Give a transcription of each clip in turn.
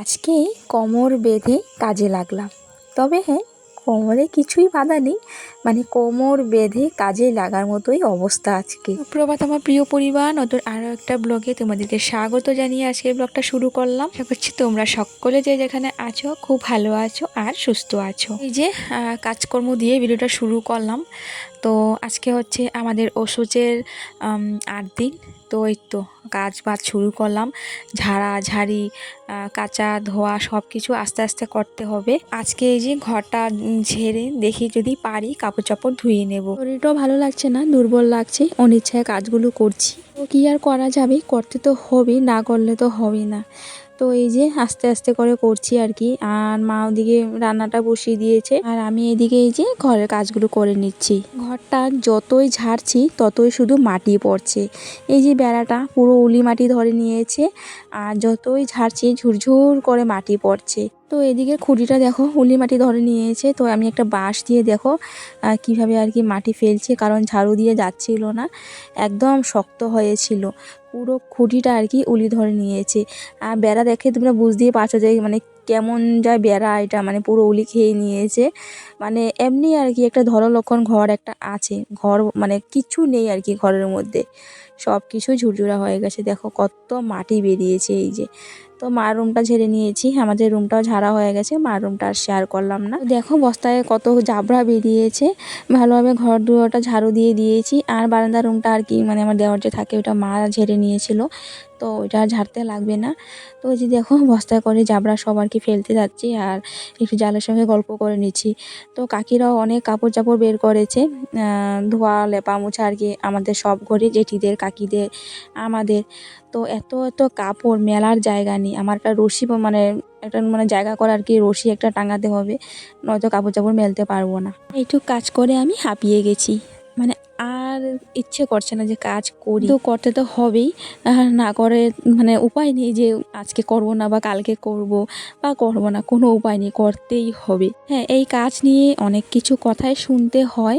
আজকে কোমর বেঁধে কাজে লাগলাম। তবে হ্যাঁ কোমরে কিছুই বাঁধা নেই। মানে কোমর বেঁধে কাজে লাগার মতোই অবস্থা আজকে। প্রভাত আমার প্রিয় পরিবার, নতুন আরও একটা ব্লগে তোমাদেরকে স্বাগত জানিয়ে আজকে ব্লগটা শুরু করলাম। আশা করছি তোমরা সকলে যে যেখানে আছো, খুব ভালো আছো আর সুস্থ আছো। এই যে কাজকর্ম দিয়ে ভিডিওটা শুরু করলাম। তো আজকে হচ্ছে আমাদের ওষুধের আট দিন। তো এই তো কাজ বাজ শুরু করলাম। ঝাড়া ঝাড়ি কাঁচা ধোয়া সব কিছু আস্তে আস্তে করতে হবে। আজকে এই যে ঘরটা ঝেড়ে দেখি যদি পারি কাপড় চাপড় ধুয়ে নেব। শরীরটাও ভালো লাগছে না, দুর্বল লাগছে, অনিচ্ছায় কাজগুলো করছি। তো কী আর করা যাবে? করতে তো হবে না করলে তো হবে না। তো এই যে আস্তে আস্তে করে করছি আর কি। আর মা ওদিকে রান্নাটা বসিয়ে দিয়েছে। আর আমি এদিকে এই যে ঘরের কাজগুলো করে নিচ্ছি। ঘরটা যতই ঝাড়ছি, ততই শুধু মাটি পড়ছে। এই যে বেড়াটা পুরো উলি মাটি ধরে নিয়েছে। আর যতই ঝাড়ছি, ঝুরঝুর করে মাটি পড়ছে। তো এদিকে খুঁটিটা দেখো, উলি মাটি ধরে নিয়েছে। তো আমি একটা বাঁশ দিয়ে দেখো কীভাবে আর কি মাটি ফেলছে, কারণ ঝাড়ু দিয়ে যাচ্ছিল না। একদম শক্ত হয়েছিল। পুরো খুঁটিটা আর কি উলি ধরে নিয়েছে। আর বেড়া দেখে তোমরা বুঝতেই পারছ যে মানে কেমন যায় বেড়া এটা মানে পুরো উলি খেয়ে নিয়েছে। মানে এমনি আর কি একটা ধরলক্ষণ ঘর একটা আছে। ঘর মানে কিছু নেই আর কি ঘরের মধ্যে। সব কিছু ঝুরঝুরা হয়ে গেছে। দেখো কত মাটি বেরিয়েছে এই যে। তো মার রুমটা ঝেড়ে নিয়েছি, আমাদের রুমটাও ঝাড়া হয়ে গেছে মার রুমটা আর শেয়ার করলাম না। দেখো বস্তায় কত জাবরা বেরিয়েছে, ভালোভাবে ঘর দুয়ারটা ঝাড়ু দিয়ে দিয়েছি। আর বারান্দা রুমটা আর কি মানে আমার দেওয়ার যে থাকে ওটা মা ঝেড়ে নিয়েছিল, তো ওইটা ঝাড়তে লাগবে না। তো ওই যে দেখো বস্তায় করে জাবরা সব আর কি ফেলতে যাচ্ছি আর একটু জালের সঙ্গে গল্প করে নিচ্ছি। তো কাকিরাও অনেক কাপড় চাপড় বের করেছে ধোয়া লেপা মোছা আর কি আমাদের সব ঘরে জেঠিদের কাকিদের আমাদের। তো এত এত কাপড় মেলার জায়গা নেই। আমার একটা রশি মানে একটা মানে জায়গা করে আর কি রশি একটা টাঙাতে হবে। নয়তো কাপড় চাপড় মেলতে পারব না। এইটুক কাজ করে আমি হাঁপিয়ে গেছি। মানে আর ইচ্ছে করছে না যে কাজ করি। তো করতে তো হবেই। না করে মানে উপায় নেই যে আজকে করব না বা কালকে করব বা করব না, কোনো উপায় নেই, করতেই হবে। হ্যাঁ এই কাজ নিয়ে অনেক কিছু কথাই শুনতে হয়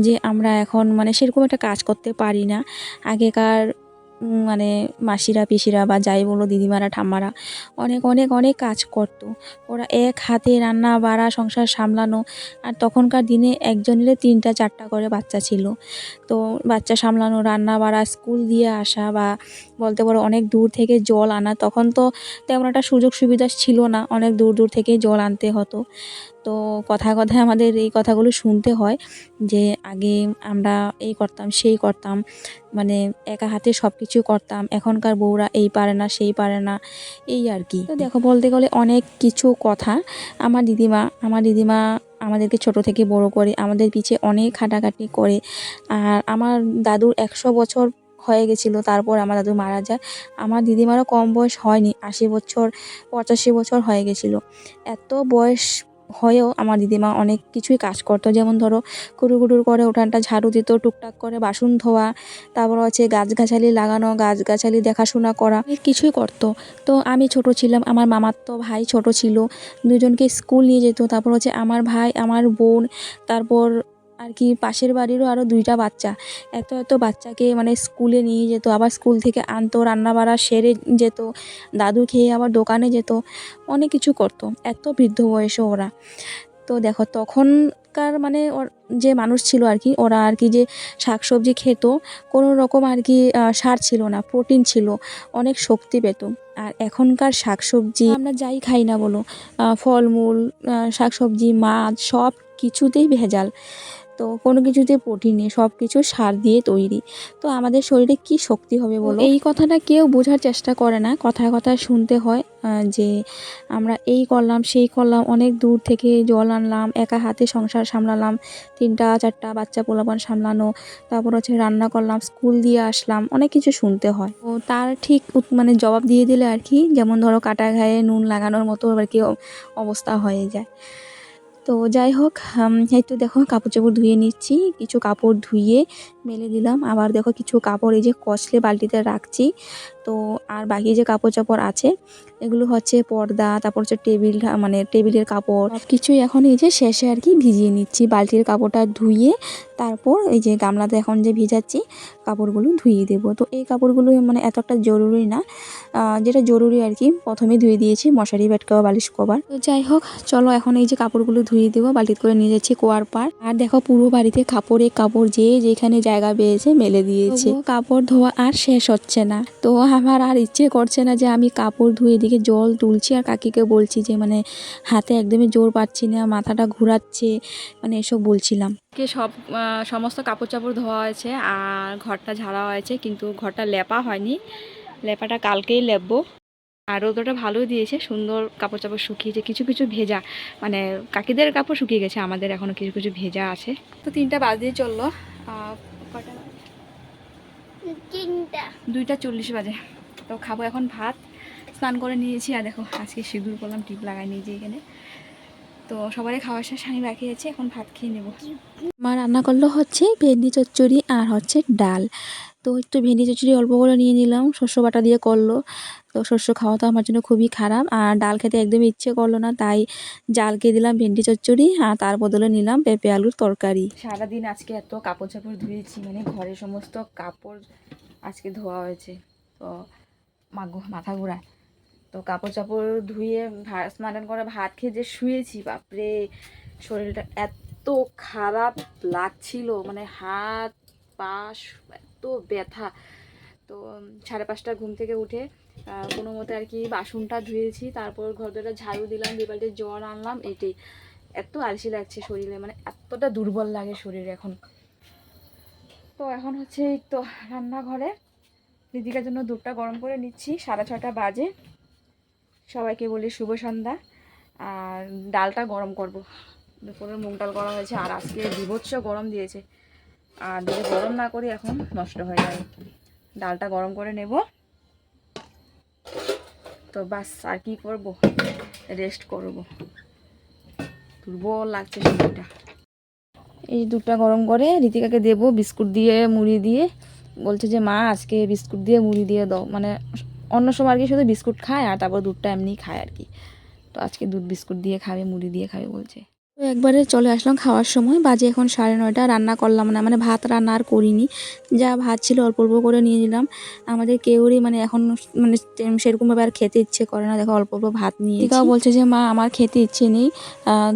যে আমরা এখন মানে সেরকম একটা কাজ করতে পারি না। আগেকার মানে মাসিরা, পিসিরা বা যাই বলো দিদিমারা, ঠাম্মারা অনেক অনেক অনেক কাজ করতো। ওরা এক হাতে রান্না, বাড়া, সংসার সামলানো আর তখনকার দিনে একজনের তিনটা, চারটা করে বাচ্চা ছিল। তো বাচ্চা সামলানো, রান্না, বাড়া, স্কুল দিয়ে আসা বা বলতে পারো অনেক দূর থেকে জল আনা, তখন তো তেমন একটা সুযোগ সুবিধা ছিল না। অনেক দূর দূর থেকে জল আনতে হতো। তো কথায় কথায় আমাদের এই কথাগুলো শুনতে হয় যে আগে আমরা এই করতাম, সেই করতাম। মানে একা হাতে সব কিছু করতাম। এখনকার বউরা এই পারে না, সেই পারে না, এই আর কি। তো দেখো, বলতে গেলে অনেক কিছু কথা আমার দিদিমা আমার দিদিমা আমাদেরকে ছোট থেকে বড় করে আমাদের পিছে অনেক খাটাখাটি করে। আর আমার দাদুর একশো বছর হয়ে গেছিল, তারপর আমার দাদু মারা যায়। আমার দিদিমারও কম বয়স হয়নি, আশি বছর, পঁচাশি বছর হয়ে গেছিল। এত বয়স হয়েও আমার দিদিমা অনেক কিছুই কাজ করতো। যেমন ধরো কুটুর করে উঠানটা ঝাড়ু দিত, টুকটাক করে বাসন ধোয়া, তারপর হচ্ছে গাছগাছালি লাগানো, গাছগাছালি দেখাশোনা করা কিছুই করতো। তো আমি ছোট ছিলাম, আমার মামার তো ভাই ছোট ছিল, দুজনকে স্কুল নিয়ে যেত, তারপর হচ্ছে আমার ভাই, আমার বোন, তারপর আর কি পাশের বাড়িরও আরও দুইটা বাচ্চা। এত এত বাচ্চাকে মানে স্কুলে নিয়ে যেত, আবার স্কুল থেকে আনতো রান্না বাড়া সেরে যেত, দাদু খেয়ে আবার দোকানে যেত, অনেক কিছু করতো। এত বৃদ্ধ বয়সে ওরা। তো দেখো, তখনকার মানে ওর যে মানুষ ছিল আর কি, ওরা আর কি যে শাকসবজি খেত কোনো রকম আর কি সার ছিল না, প্রোটিন ছিল, অনেক শক্তি পেত। আর এখনকার শাকসবজি আমরা যাই খাই না বলো ফলমূল শাকসবজি, মাছ, সব কিছুতেই ভেজাল। তো কোনো কিছুতে প্রোটিন নেই সব কিছু সার দিয়ে তৈরি। তো আমাদের শরীরে কি শক্তি হবে বলো? এই কথাটা কেউ বোঝার চেষ্টা করে না কথায় কথায় শুনতে হয় যে আমরা এই করলাম, সেই করলাম, অনেক দূর থেকে জল আনলাম, একা হাতে সংসার সামলালাম, তিনটা, চারটা বাচ্চা পোলাপান সামলানো, তারপর হচ্ছে রান্না করলাম, স্কুল দিয়ে আসলাম, অনেক কিছু শুনতে হয়। তো তার ঠিক মানে জবাব দিয়ে দিলে আর কি, যেমন ধরো কাটা ঘায়ে নুন লাগানোর মতো আর কি অবস্থা হয়ে যায়। তো যাই হোক এই তো দেখো কাপড় চাপড় ধুয়ে নিচ্ছি, কিছু কাপড় ধুয়ে মেলে দিলাম। আবার দেখো কিছু কাপড় এই যে কষলে বালতিতে রাখছি। তো আর বাকি যে কাপড় চাপড় আছে, এগুলো হচ্ছে পর্দা, তারপর হচ্ছে টেবিল মানে টেবিলের কাপড়। কিছুই এখন এই যে শেষে আর কি ভিজিয়ে নিচ্ছি। বালতির কাপড়টা ধুয়ে তারপর এই যে গামলাতে এখন যে ভিজাচ্ছি, কাপড়গুলো ধুয়ে দেবো। তো এই কাপড়গুলো মানে এত একটা জরুরি না। যেটা জরুরি আর কি, প্রথমে ধুয়ে দিয়েছি মশারি কভার বালিশ কভার। তো যাই হোক, চলো এখন এই যে কাপড়গুলো ধুয়ে দেবো বালতিতে করে নিয়ে যাচ্ছি কুয়ার পার আর দেখো পুরো বাড়িতে কাপড়ে কাপড় যে যেখানে জায়গা পেয়েছে মেলে দিয়েছে। কাপড় ধোয়া আর শেষ হচ্ছে না। তো আমার আর ইচ্ছে করছে না যে আমি কাপড় ধুয়ে দিকে জল তুলছি আর কাকিকে বলছি যে মানে হাতে একদমই জোর পাচ্ছি না মাথাটা ঘোরাচ্ছে মানে এসব বলছিলাম। কে সব সমস্ত কাপড় চাপড় ধোয়া হয়েছে আর ঘরটা ঝাড়া হয়েছে কিন্তু ঘরটা লেপা হয়নি। লেপাটা কালকেই লেপবো। আর রোদটা ভালোই দিয়েছে সুন্দর কাপড় চাপড় শুকিয়েছে কিছু কিছু ভেজা মানে কাকিদের কাপড় শুকিয়ে গেছে আমাদের এখনও কিছু কিছু ভেজা আছে। তো তিনটা বাজ দিয়ে চলল কটা? দুইটা চল্লিশ বাজে। তো খাব এখন ভাত স্নান করে নিয়েছি আর দেখো আজকে সিঁদুর করলাম টিপ লাগাই নিয়েছি এখানে। তো সবারই খাওয়ার শেষ আমি বাকি আছে এখন ভাত খেয়ে নেব। মা রান্না করল হচ্ছে ভেন্ডি চচ্চড়ি আর হচ্ছে ডাল। তো একটু ভেন্ডি চচ্চড়ি অল্প করে নিয়ে নিলাম, শস্য বাটা দিয়ে করল। তো শস্য খাওয়া তো আমার জন্য খুবই খারাপ, আর ডাল খেতে একদমই ইচ্ছে করল না, তাই জালকে দিলাম ভেন্ডি চচ্চড়ি, আর তার বদলে নিলাম পেঁপে আলুর তরকারি। সারাদিন আজকে এত কাপড় চাপড় ধুয়েছি মানে ঘরে সমস্ত কাপড় আজকে ধোয়া হয়েছে, তো মাথা ঘোরায়। তো কাপড় চাপড় ধুয়ে স্নান করে ভাত খেয়ে যে শুয়েছি, বাপরে! শরীরটা এত খারাপ লাগছিল মানে হাত, পা এত ব্যথা। তো সাড়ে পাঁচটা ঘুম থেকে উঠে কোনো মতে আর কি বাসনটা ধুয়েছি, তারপর ঘর দুটা ঝাড়ু দিলাম বালতি জল আনলাম, এটাই। এত আলসি লাগছে শরীরে মানে এতটা দুর্বল লাগে শরীর এখন। তো এখন হচ্ছে এই তো রান্নাঘরে। দিদিকার জন্য দুধটা গরম করে নিচ্ছি, সাড়ে ছটা বাজে। সবাইকে বলি শুভ সন্ধ্যা। আর ডালটা গরম করব। দুপুরে মুগ ডাল করা হয়েছে, আর আজকে বিভৎস গরম দিয়েছে। আর যদি গরম না করি, এখন নষ্ট হয়ে যাবে ডালটা গরম করে নেব। তো বাস, আর কি করব? রেস্ট করব। দুর্বল লাগছে শরীরটা। এই দুধটা গরম করে রীতিকাকে দেবো, বিস্কুট দিয়ে, মুড়ি দিয়ে। বলছে যে, মা, আজকে বিস্কুট দিয়ে মুড়ি দিয়ে দাও। মানে অন্য সময় আর কি শুধু বিস্কুট খায়, আর তারপর দুধটা এমনি খায় আর কি। তো আজকে দুধ বিস্কুট দিয়ে খাবে, মুড়ি দিয়ে খাবে বলছে। তো একবারে চলে আসলাম খাওয়ার সময়। বাজে এখন সাড়ে নয়টা রান্না করলাম না মানে ভাত রান্না আর করিনি। যা ভাত ছিল অল্প অল্প করে নিয়ে নিলাম। আমাদের কেউরই মানে এখন মানে সেরকমভাবে আর খেতে ইচ্ছে করে না। দেখো অল্প অল্প ভাত নিয়ে তাও বলছে যে মা আমার খেতে ইচ্ছে নেই।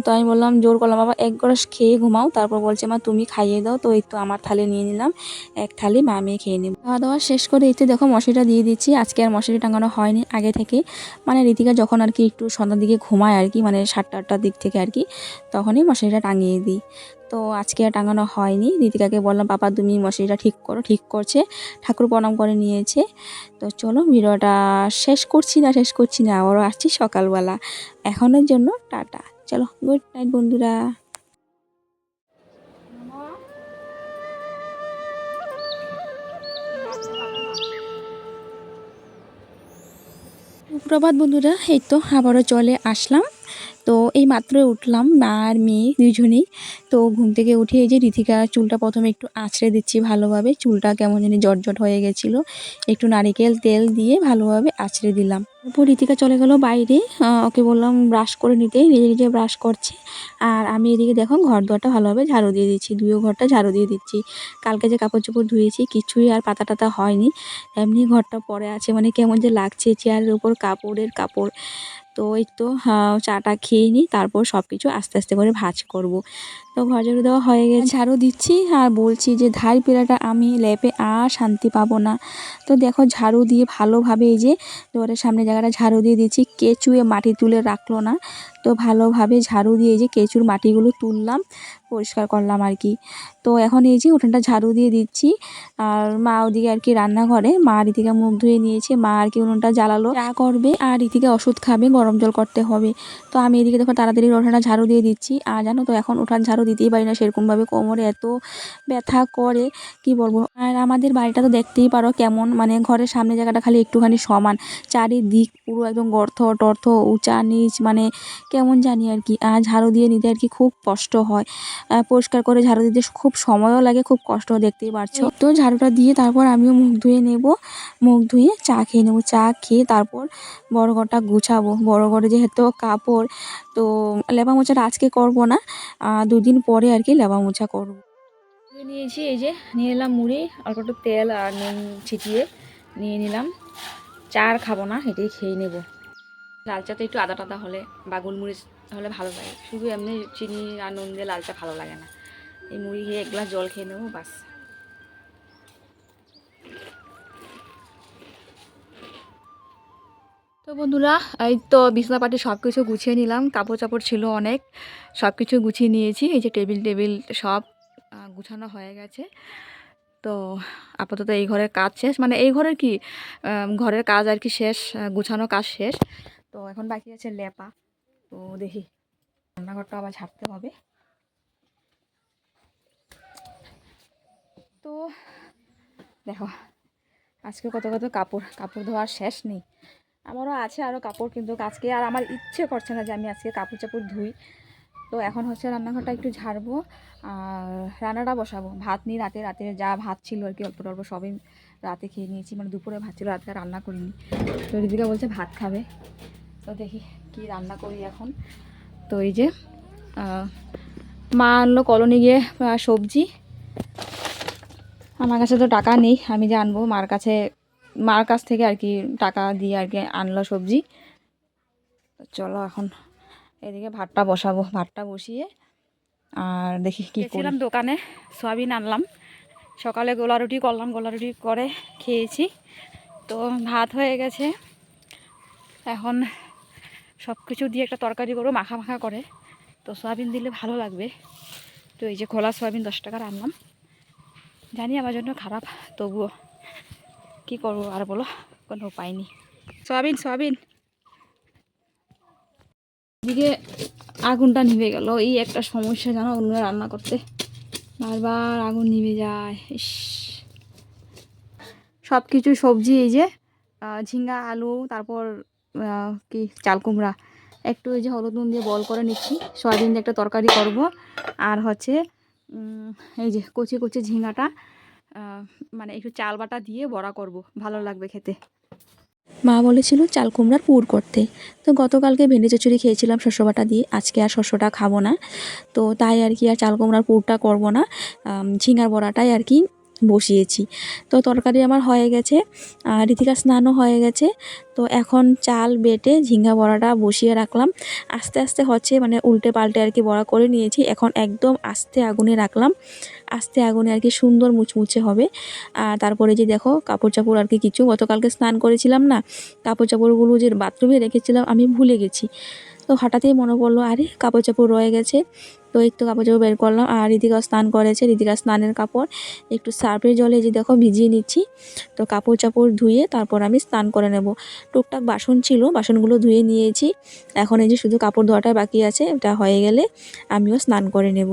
তো আমি বললাম জোর করলাম। বাবা এক গ্লাস খেয়ে ঘুমাও। তারপর বলছে মা তুমি খাইয়ে দাও। তো এই তো আমার থালি নিয়ে নিলাম। এক থালি মা মেয়ে খেয়ে নেব। খাওয়া দাওয়া শেষ করে এই তো দেখো মশারিটা দিয়ে দিচ্ছি। আজকে আর মশারি টাঙানো হয়নি আগে থেকে। মানে রীতিকা যখন আর কি একটু সন্ধ্যার দিকে ঘুমায় আর কি মানে সাতটা আটটার দিক থেকে আর কি তখনই মশারিটা টাঙিয়ে দিই। তো আজকে আর টাঙানো হয়নি। রীতিকাকে বললাম, পাপা, তুমি মশারিটা ঠিক করো, ঠিক করছে। ঠাকুর প্রণাম করে নিয়েছে। তো চলো ভিডিওটা শেষ করছি না, শেষ করছি না, আবারও আসছি সকালবেলা। এখনের জন্য টাটা। চলো, গুড নাইট বন্ধুরা। প্রভাত বন্ধুরা, এই তো আবারও চলে আসলাম। তো এই মাত্র উঠলাম, মা আর মেয়ে দুজনেই তো ঘুম থেকে উঠে এই যে ঋতিকা চুলটা প্রথমে একটু আঁচড়ে দিচ্ছি ভালোভাবে। চুলটা কেমন জানি জটজট হয়ে গেছিল। একটু নারিকেল তেল দিয়ে ভালোভাবে আঁচড়ে দিলাম। তারপর ঋতিকা চলে গেল বাইরে। ওকে বললাম ব্রাশ করে নিতে। নিজে নিজে ব্রাশ করছে। আর আমি এদিকে দেখো ঘর দোয়ারটা ভালোভাবে ঝাড়ু দিয়ে দিচ্ছি। দুইও ঘরটা ঝাড়ু দিয়ে দিচ্ছি। কালকে যে কাপড় চোপড় ধুয়েছি কিছুই আর পাতা টাতা হয়নি। এমনি ঘরটা পরে আছে। মানে কেমন যে লাগছে চেয়ারের উপর, কাপড়ের কাপড়। তো এই তো চা চাটা খেয়ে নিই তারপর সব কিছু আস্তে আস্তে করে ভাজ করব। তো ঘর ঝাড়ু দেওয়া হয়ে গেছে। ঝাড়ু দিচ্ছি আর বলছি যে, ধার পেড়াটা আমি লেপে আর শান্তি পাবো না। তো দেখো, ঝাড়ু দিয়ে ভালোভাবে এই যে দুয়ারের সামনে জায়গাটা ঝাড়ু দিয়ে দিচ্ছি কেঁচুয়ে মাটি তুলে রাখল না। তো ভালোভাবে ঝাড়ু দিয়ে যে কেঁচুর মাটিগুলো তুললাম, পরিষ্কার করলাম আর কি। তো এখন এই যে উঠানটা ঝাড়ু দিয়ে দিচ্ছি। আর মা ওদিকে আর কি রান্নাঘরে, মা রীতিকা মুখ ধুয়ে নিয়েছে। মা আর কি উনুনটা জ্বালালো। চা করবে আর রীতিকা ওষুধ খাবে, গরম জল করতে হবে। তো আমি এদিকে দেখো তাড়াতাড়ি উঠানটা ঝাড়ু দিয়ে দিচ্ছি। আর জানো তো, এখন উঠান ঝাড়ু দিতেই পারি না। সেরকমভাবে কোমরে এত ব্যথা করে, কি বলব? আর আমাদের বাড়িটা তো দেখতেই পারো কেমন মানে ঘরের সামনে জায়গাটা খালি একটুখানি সমান। চারিদিক পুরো একদম গর্থ টর্থ উঁচা, নিচ মানে কেমন জানি আর কি। আর ঝাড়ু দিয়ে নিতে আর কি খুব কষ্ট হয়। পরিষ্কার করে ঝাড়ু দিতে খুব সময়ও লাগে, খুব কষ্ট দেখতেই পারছ। তো ঝাড়ুটা দিয়ে তারপর আমিও মুখ ধুয়ে নেব। মুখ ধুয়ে চা খেয়ে নেব। চা খেয়ে তারপর বড় ঘরটা গুছাবো। বড় ঘরে যেহেতু কাপড় তো লেপা মোছাটা আজকে করব না দুদিন পরে আর কি লেপা মোছা করব নিয়েছি, এই যে নিয়ে নিলাম মুড়ি, অল্প একটু তেল আর নুন ছিটিয়ে নিয়ে নিলাম। চা আর খাব না, এটাই খেয়ে নেব। লাল চাতে একটু আদা টাদা হলে বা গোলমরিচ হলে ভালো লাগে। শুধু এমনি চিনি আর নুন দিয়ে লাল চা ভালো লাগে না। এই মুড়ি খেয়ে এক গ্লাস জল খেয়ে নেব, বাস। তো বন্ধুরা, এই তো বিছনা পাটি সব কিছু গুছিয়ে নিলাম। কাপড় চাপড় ছিল অনেক সব কিছু গুছিয়ে নিয়েছি। এই যে টেবিল টেবিল সব গুছানো হয়ে গেছে। তো আপাতত এই ঘরের কাজ শেষ। মানে এই ঘরের কি ঘরের কাজ আর কি শেষ গুছানো কাজ শেষ। তো এখন বাকি আছে লেপা। তো দেখি, রান্নাঘরটা আবার ছাড়তে হবে। তো দেখো, আজকে কত কত কাপড় কাপড় ধোয়ার শেষ নেই। আমারও আছে আরও কাপড়, কিন্তু আজকে আর আমার ইচ্ছে করছে না যে আমি আজকে কাপড় চাপড় ধুই। তো এখন হচ্ছে রান্নাঘরটা একটু ঝাড়বো, আর রান্নাটা বসাবো। ভাত নিই রাতে রাতে যা ভাত ছিল আর কি, অল্প অল্প সবই রাতে খেয়ে নিয়েছি। মানে দুপুরে ভাত ছিল রাতে রান্না করিনি। তো রিদিকা বলছে ভাত খাবে। তো দেখি কি রান্না করি এখন। তো এই যে মা আনলো কলোনি গিয়ে সবজি। আমার কাছে তো টাকা নেই, আমি যে আনব, মার কাছে মার কাছ থেকে আর কি টাকা দিয়ে আর কি আনলো সবজি। চলো এখন এদিকে ভাতটা বসাবো, ভাতটা বসিয়ে আর দেখি কি গেছিলাম দোকানে, সয়াবিন আনলাম। সকালে গোলা রুটি করলাম গোলা রুটি করে খেয়েছি। তো ভাত হয়ে গেছে। এখন সব কিছু দিয়ে একটা তরকারি করব, মাখা মাখা করে। তো সয়াবিন দিলে ভালো লাগবে। তো এই যে খোলা সয়াবিন দশ টাকার আনলাম জানি আমার জন্য খারাপ, তবুও। কি করব আর বলো? কোনো উপায় নেই। Soybean soybean. এদিকে আগুনটা নিভে গেল। এই একটা সমস্যা জানো অন্য রান্না করতে। বারবার আগুন নিভে যায় ইস। সব কিছু সবজি এই যে ঝিঙ্গা আলু তারপর কি চাল কুমড়া। একটু এই যে হলুদ নুন দিয়ে বল করে নিচ্ছি। সয়াবিন দিয়ে একটা তরকারি করব। আর হচ্ছে এই যে কচি কচি ঝিঙ্গাটা। মানে একটু চাল বাটা দিয়ে বড়া করব। ভালো লাগবে খেতে। মা বলেছিল চাল কুমড়ার পুর করতে। তো গতকালকে ভেন্ডি চচুরি খেয়েছিলাম শস্য বাটা দিয়ে। আজকে আর শস্যটা খাব না। তো তাই আর কি আর চাল কুমড়ার পুরটা করব না। ঝিঙার বড়াটাই আর কি বসিয়েছি। তো তরকারি আমার হয়ে গেছে, আর রীতিকা স্নানও হয়ে গেছে। তো এখন চাল বেটে ঝিঙ্গা বড়াটা বসিয়ে রাখলাম। আস্তে আস্তে হচ্ছে মানে উল্টে পাল্টে আর কি বড়া করে নিয়েছি। এখন একদম আস্তে আগুনে রাখলাম। আস্তে আগুনে আর কি সুন্দর মুচমুচে হবে। আর তারপরে যে দেখো কাপড় চাপড় আর কি কিছু, গতকালকে স্নান করেছিলাম না, কাপড় চাপড়গুলো যে বাথরুমে রেখেছিলাম আমি ভুলে গেছি। তো হঠাৎই মনে পড়ল, আরে কাপড় চাপড় রয়ে গেছে। তো একটু কাপড় বের করলাম আর ঋতিকা স্নান করেছে। ঋতিকা স্নানের কাপড় একটু সার্ফের জলে যে দেখো ভিজিয়ে নিচ্ছি। তো কাপড় চাপড় ধুয়ে তারপর আমি স্নান করে নেব। টুকটাক বাসন ছিল, বাসনগুলো ধুয়ে নিয়েছি। এখন এই যে শুধু কাপড় ধোয়াটা বাকি আছে, এটা হয়ে গেলে আমিও স্নান করে নেব।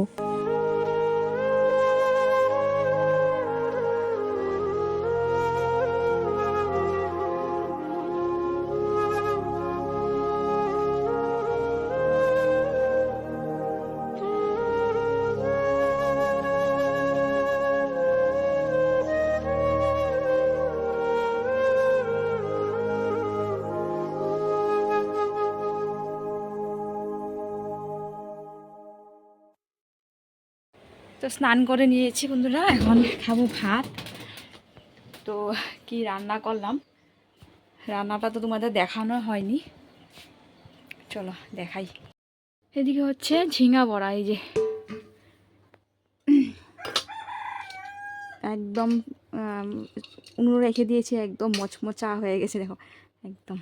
তো স্নান করে নিয়েছি বন্ধুরা, এখন খাব ভাত। তো কি রান্না করলাম? রান্নাটা তো তোমাদের দেখানো হয়নি। চলো দেখাই। এদিকে হচ্ছে ঝিঙা বড়া, এই যে। একদম উনুনে রেখে দিয়েছি, একদম মচমচা হয়ে গেছে, দেখো। একদম।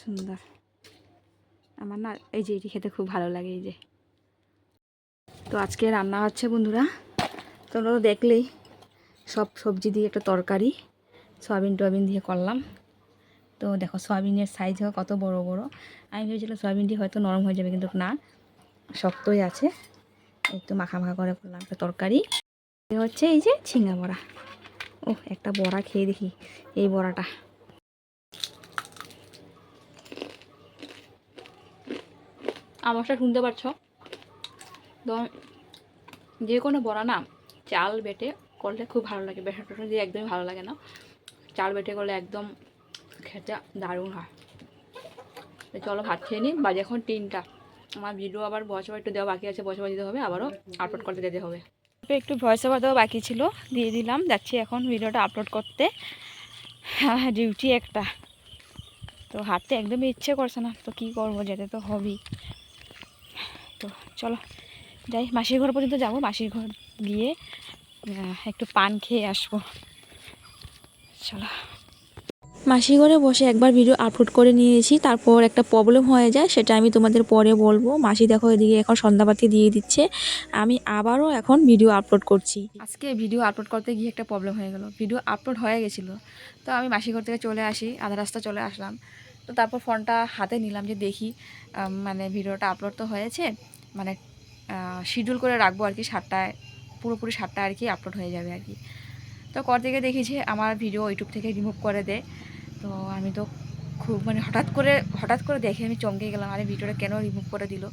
সুন্দর। আমার না, এই যে এটি খেতে খুব ভালো লাগে, এই যে। তো আজকে রান্না হচ্ছে বন্ধুরা। তোমরা তো দেখলেই সব সবজি দিয়ে একটা তরকারি, সয়াবিন টয়াবিন দিয়ে করলাম। তো দেখো সয়াবিনের সাইজ হয় কত বড় বড়। আমি ভেবেছিলাম সয়াবিনটি হয়তো নরম হয়ে যাবে, কিন্তু না, শক্তই আছে। একটু মাখা মাখা করে করলাম একটা তরকারি। হচ্ছে এই যে ঝিঙ্গা বড়া। ও একটা বড়া খেয়ে দেখি এই বড়াটা। আওয়াজটা শুনতে পারছ? যে কোনো বড়া না, চাল বেটে করলে খুব ভালো লাগে। বেসন টেসন দিয়ে একদমই ভালো লাগে না। চাল বেটে করলে একদম খেতে দারুণ হয়। চলো ভাত খেয়ে নিই। বাজে এখন তিনটা। আমার ভিডিও আবার ভয়েস ওভার একটু দেওয়া বাকি আছে ভয়েস ওভার দিতে হবে। আবারও আপলোড করতে দিতে হবে। একটু ভয়েস ওভার দেওয়া বাকি ছিল, দিয়ে দিলাম। যাচ্ছি এখন ভিডিওটা আপলোড করতে। হ্যাঁ ডিউটি একটা। তো হাঁটতে একদমই ইচ্ছে করছে না। তো কী করব, যেতে তো হবেই। তো চলো। যাই মাসির ঘর পর্যন্ত যাব। মাসির ঘর গিয়ে একটু পান খেয়ে আসব। চলো। মাসি ঘরে বসে একবার ভিডিও আপলোড করে নিয়েছি তারপর একটা প্রবলেম হয়ে যায় সেটা আমি তোমাদের পরে বলব। মাসি দেখো এদিকে এখন সন্ধ্যাবাতি দিয়ে দিচ্ছে আমি আবারও এখন ভিডিও আপলোড করছি। আজকে ভিডিও আপলোড করতে গিয়ে একটা প্রবলেম হয়ে গেল। ভিডিও আপলোড হয়ে গেছিল। তো আমি মাসির ঘর থেকে চলে আসি আধা রাস্তা চলে আসলাম। তো তারপর ফোনটা হাতে নিলাম যে দেখি মানে ভিডিওটা আপলোড তো হয়েছে মানে শিডিউল করে রাখব আর কি সাতটায়, পুরোপুরি সাতটা আর কি আপলোড হয়ে যাবে আর কি। তো কর থেকে দেখি যে আমার ভিডিও ইউটিউব থেকে রিমুভ করে দেয় তো আমি তো খুব মানে হঠাৎ করে হঠাৎ করে দেখে আমি চমকে গেলাম, আরে ভিডিওটা কেন রিমুভ করে দিল?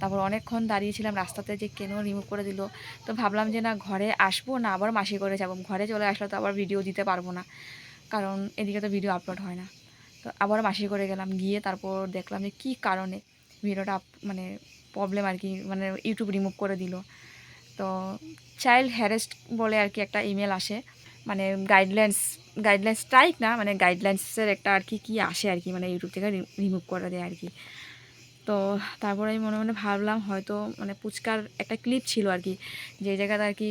তারপর অনেকক্ষণ দাঁড়িয়েছিলাম রাস্তাতে যে কেন রিমুভ করে দিল? তো ভাবলাম যে না, ঘরে আসব না, আবার মাসি করে যাব। ঘরে চলে আসলে তো আবার ভিডিও দিতে পারব না, কারণ এদিকে তো ভিডিও আপলোড হয় না। তো আবার মাসি করে গেলাম, গিয়ে তারপর দেখলাম যে কী কারণে ভিডিওটা মানে প্রবলেম আর কি মানে ইউটিউব রিমুভ করে দিল। তো চাইল্ড হ্যারেস্ট বলে আর কি একটা ইমেল আসে। মানে গাইডলাইন্স গাইডলাইন্স স্ট্রাইক না মানে গাইডলাইন্সের একটা আর কি, কী আসে আর কি মানে ইউটিউব থেকে রিমুভ করে দেয় আর কি। তো তারপরে আমি মনে মনে ভাবলাম, হয়তো মানে পুচকার একটা ক্লিপ ছিল আর কি, যে জায়গাতে আর কি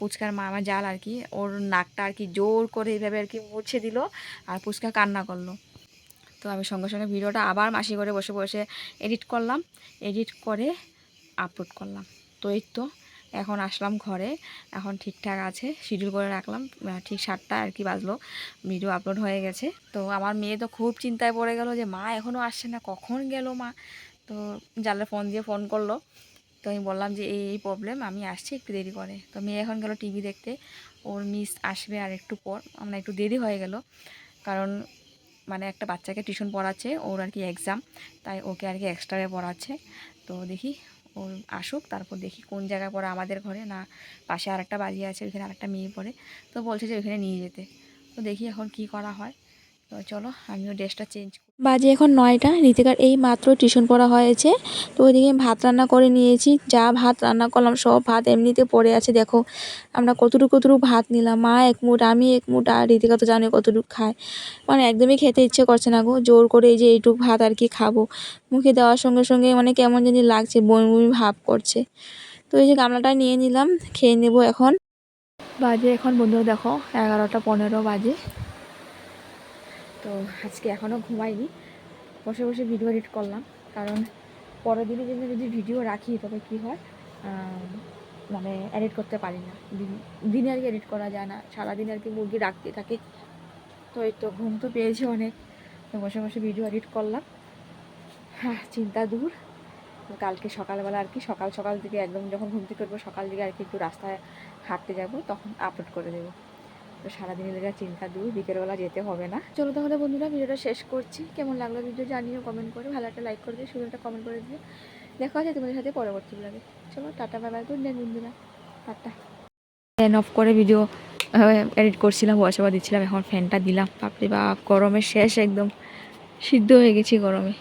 পুচকার মামা জাল আর কি, ওর নাকটা আর কি জোর করে এইভাবে আর কি মুছে দিল, আর পুচকা কান্না করল। তো আমি সঙ্গে সঙ্গে ভিডিওটা আবার মাসি করে বসে বসে এডিট করলাম এডিট করে আপলোড করলাম। তো এই তো, এখন আসলাম ঘরে, এখন ঠিকঠাক আছে শিডিউল করে রাখলাম ঠিক সাতটা আর কি বাজলো ভিডিও আপলোড হয়ে গেছে। তো আমার মেয়ে তো খুব চিন্তায় পড়ে গেল যে, মা এখনও আসছে না, কখন গেল মা? তো জানলে ফোন দিয়ে ফোন করল। তো আমি বললাম যে, এই এই প্রবলেম আমি আসছি একটু দেরি করে। তো মেয়ে এখন গেল টিভি দেখতে, ওর মিস আসবে আর একটু পর, আমরা একটু দেরি হয়ে গেল। কারণ মানে একটা বাচ্চাকে টিউশন পড়াচ্ছে, ওর আর কি এক্সাম তাই ওকে আর কি এক্সট্রারে পড়াচ্ছে। তো দেখি, ওর আসুক, তারপর দেখি কোন জায়গায় পড়ে আমাদের ঘরে, না পাশে আর একটা বাড়ি আছে, ওইখানে আরেকটা মেয়ে পড়ে। তো বলছে যে ওইখানে নিয়ে যেতে। তো দেখি এখন কি করা হয়। তো চলো, আমিও ড্রেসটা চেঞ্জ বাজে এখন নয়টা। ঋতিকার এই মাত্র টিউশন পড়া হয়েছে। তো ওইদিকে ভাত রান্না করে নিয়েছি। যা ভাত রান্না করলাম, সব ভাত এমনিতে পড়ে আছে, দেখো। আমরা কতটুকু কতটুকু ভাত নিলাম, মা এক মুঠ, আমি এক মুঠ, আর ঋতিকা তো জানে কতটুকু খায়। মানে একদমই খেতে ইচ্ছে করছে না গো, জোর করে এই যে এইটুক ভাত আর কি খাব। মুখে দেওয়ার সঙ্গে সঙ্গে মানে কেমন জানি লাগছে, বমি বমি ভাব করছে। তো এই যে গামলাটা নিয়ে নিলাম, খেয়ে নেব এখন। বাজে এখন বন্ধুরা দেখো, এগারোটা পনেরো বাজে। তো আজকে এখনও ঘুমাইনি। বসে বসে ভিডিও এডিট করলাম। কারণ পরের দিনের জন্য যদি ভিডিও রাখি, তবে কি হয় মানে এডিট করতে পারি না। দিন- দিনে আর কি এডিট করা যায় না। সারাদিন আর কি মুরগি রাখতে থাকে। তো এই তো ঘুম তো পেয়েছে অনেক। তো বসে বসে ভিডিও এডিট করলাম। হ্যাঁ চিন্তা দূর। কালকে সকালবেলা আর কি, সকাল সকাল দিকে একদম যখন ঘুম থেকে উঠবো, সকাল দিকে আর কি একটু রাস্তায় হাঁটতে যাব, তখন আপলোড করে দেবো। তো সারাদিনের লেগে চিন্তা দূর, বিকেলবেলা যেতে হবে না। চলো তাহলে বন্ধুরা, ভিডিওটা শেষ করছি। কেমন লাগল ভিডিও জানিও কমেন্ট করে। ভালো একটা লাইক করে দিও, সুন্দর একটা কমেন্ট করে দিও। দেখা হচ্ছে তোমাদের সাথে পরবর্তী লাগে চলো, টাটা বাই গুড নাইট বন্ধুরা। টাটা। ফ্যান অফ করে ভিডিও এডিট করছিলাম বসে দিচ্ছিলাম, এখন ফ্যানটা দিলাম। বাপরে বাপ, গরমের শেষ একদম। সিদ্ধ হয়ে গেছি গরমে।